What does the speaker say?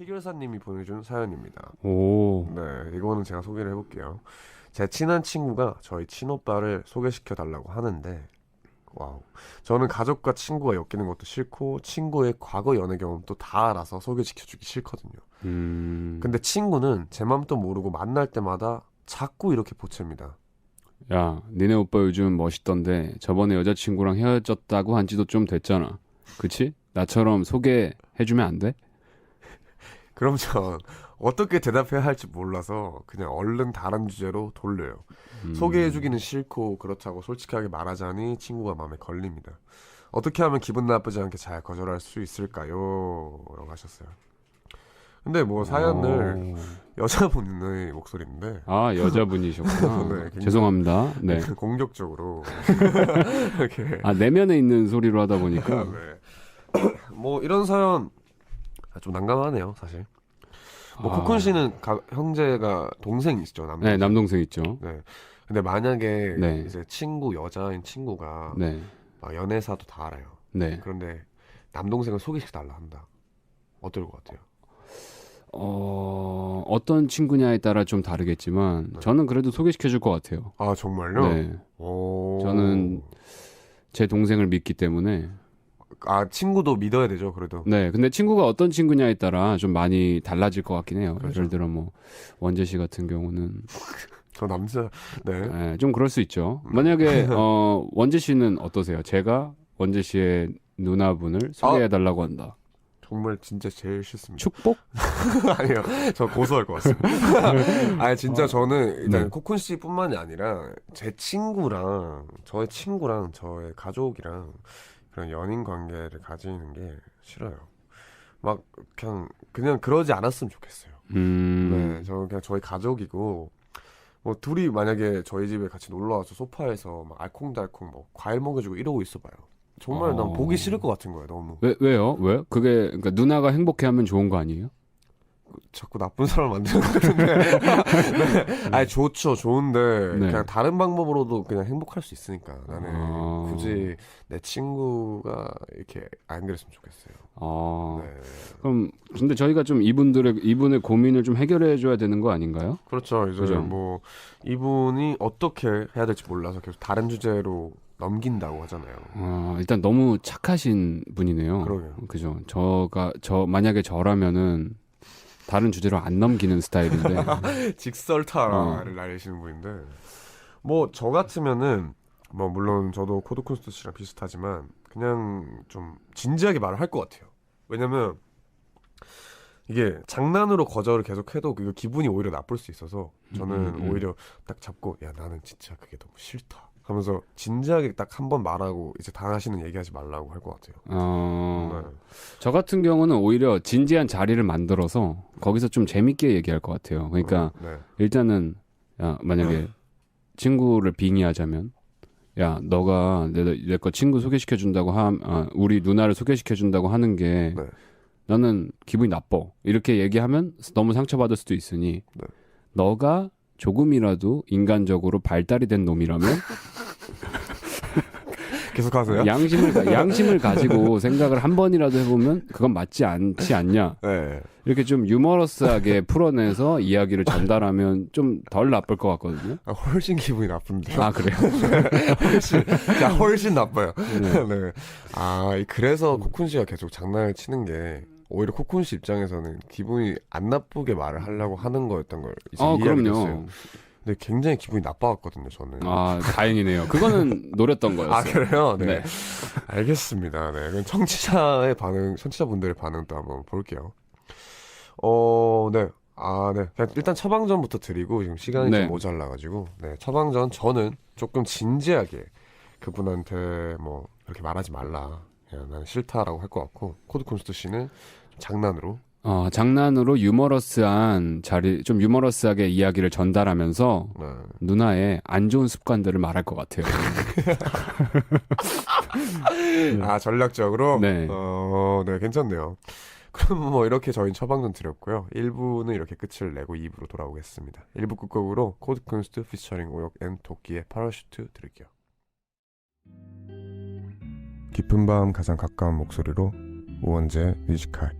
해결사님이 보내준 사연입니다. 오. 네, 이거는 제가 소개를 해볼게요. 제 친한 친구가 저희 친오빠를 소개시켜 달라고 하는데, 와우. 저는 가족과 친구가 엮이는 것도 싫고, 친구의 과거 연애 경험도 다 알아서 소개시켜주기 싫거든요. 음. 근데 친구는 제 맘도 모르고 만날 때마다 자꾸 이렇게 보챕니다. 야, 니네 오빠 요즘 멋있던데 저번에 여자친구랑 헤어졌다고 한 지도 좀 됐잖아. 그치? 나처럼 소개해주면 안 돼? 그럼 전 어떻게 대답해야 할지 몰라서 그냥 얼른 다른 주제로 돌려요. 음. 소개해주기는 싫고 그렇다고 솔직하게 말하자니 친구가 마음에 걸립니다. 어떻게 하면 기분 나쁘지 않게 잘 거절할 수 있을까요? 라고 하셨어요. 근데 뭐 사연을 오. 여자분의 목소리인데 아, 여자분이셨구나. 네, 죄송합니다. 네. 공격적으로 이렇게 아, 내면에 있는 소리로 하다 보니까. 네. 뭐 이런 사연 아, 좀 난감하네요 사실. 뭐 아. 코쿤 씨는 가- 형제가 동생이시죠 남동. 네, 남동생 있죠. 네. 근데 만약에 네. 이제 친구 여자인 친구가 네. 막 연애사도 다 알아요. 네. 그런데 남동생을 소개시켜 달라 한다. 어떨 것 같아요? 어, 어떤 친구냐에 따라 좀 다르겠지만, 네. 저는 그래도 소개시켜 줄 것 같아요. 아 정말요? 네. 오. 저는- 제 동생을 믿기 때문에. 아 친구도 믿어야 되죠 그래도. 네. 근데 친구가 어떤 친구냐에 따라 좀 많이 달라질 것 같긴 해요. 그렇죠. 예를 들어 뭐, 원재 씨 같은 경우는. 저 남자 네. 네, 좀 그럴 수 있죠. 만약에, 어, 원재 씨는 어떠세요? 제가 원재 씨의 누나분을 소개해 달라고 한다. 정말 진짜 제일 싫습니다. 축복? 아니요, 저 고소할 것 같습니다. 아니 진짜 저는 일단 네. 코쿤 씨뿐만이 아니라 제 친구랑 저의 친구랑 저의 가족이랑 그런 연인 관계를 가지는 게 싫어요. 막 그냥 그냥 그러지 않았으면 좋겠어요. 음. 네, 저 그냥 저희 가족이고 뭐 둘이 만약에 저희 집에 같이 놀러 와서 소파에서 막 알콩달콩 뭐 과일 먹여주고 이러고 있어봐요. 정말 난 어. 보기 싫을 것 같은 거예요. 너무 왜, 왜요? 왜? 그게, 그러니까 누나가 행복해 하면 좋은 거 아니에요? 자꾸 나쁜 사람 만드는 것 같은데. 네. 아니 좋죠, 좋은데 네. 그냥 다른 방법으로도 그냥 행복할 수 있으니까 나는 아. 굳이 내 친구가 이렇게 안 그랬으면 좋겠어요. 아. 네. 그럼, 근데 저희가 좀 이분들의, 이분의 고민을 좀 해결해 줘야 되는 거 아닌가요? 그렇죠. 이제 그죠. 뭐 이분이 어떻게 해야 될지 몰라서 계속 다른 주제로 넘긴다고 하잖아요. 어, 일단 너무 착하신 분이네요. 그러게요. 그죠. 저가, 저, 만약에 저라면은 다른 주제로 안 넘기는 스타일인데. 직설타를 날리시는 분인데 뭐 저 같으면은 뭐 물론 저도 코드쿤스트 씨랑 비슷하지만 그냥 좀 진지하게 말을 할 것 같아요. 왜냐면 이게 장난으로 거절을 계속해도 그 기분이 오히려 나쁠 수 있어서 저는 음, 음. 오히려 딱 잡고 야 나는 진짜 그게 너무 싫다 하면서 진지하게 딱 한 번 말하고 이제 다시는 얘기하지 말라고 할 것 같아요. 어, 네. 저 같은 경우는 오히려 진지한 자리를 만들어서 거기서 좀 재밌게 얘기할 것 같아요. 그러니까 네. 일단은 야, 만약에 친구를 빙의하자면 야 너가 내거 친구 소개시켜 준다고 함 아, 우리 누나를 소개시켜 준다고 하는 게 네. 나는 기분이 나빠 이렇게 얘기하면 너무 상처받을 수도 있으니 네. 너가 조금이라도 인간적으로 발달이 된 놈이라면 계속하세요. 양심을 가- 양심을 가지고 생각을 한 번이라도 해보면 그건 맞지 않지 않냐 네. 이렇게 좀 유머러스하게 풀어내서 이야기를 전달하면 좀 덜 나쁠 것 같거든요. 아, 훨씬 기분이 나쁜데. 아 그래요? 훨씬, 자, 훨씬 나빠요. 네. 네. 아, 이- 그래서 코쿤 씨가 계속 장난을 치는 게 오히려 코쿤 씨 입장에서는 기분이 안 나쁘게 말을 하려고 하는 거였던 걸 이제 아 이해하게 그럼요. 됐어요. 근데 굉장히 기분이 나빠갔거든요, 저는. 아 다행이네요. 그거는 노렸던 거였어요. 아, 그래요? 네. 네. 알겠습니다. 네. 그럼 청취자의 반응, 청취자분들의 반응도 한번 볼게요. 어, 네. 아, 네. 그냥 일단 처방전부터 드리고 지금 시간이 네. 좀 모자라가지고, 네. 처방전 저는 조금 진지하게 그분한테 뭐 이렇게 말하지 말라. 그냥 나는 싫다라고 할 것 같고, 코드 콘스트 씨는 장난으로. 어, 장난으로 유머러스한 자리 좀 유머러스하게 이야기를 전달하면서 네. 누나의 안 좋은 습관들을 말할 것 같아요. 아, 전략적으로? 네. 어, 네, 괜찮네요. 그럼 뭐 이렇게 저희 처방전 드렸고요. 1부는 이렇게 끝을 내고 2부로 돌아오겠습니다. 1부 끝곡으로 코드쿤스트 피처링 오역 앤 도끼의 파라슈트 드릴게요. 깊은 밤 가장 가까운 목소리로 우원재 뮤지컬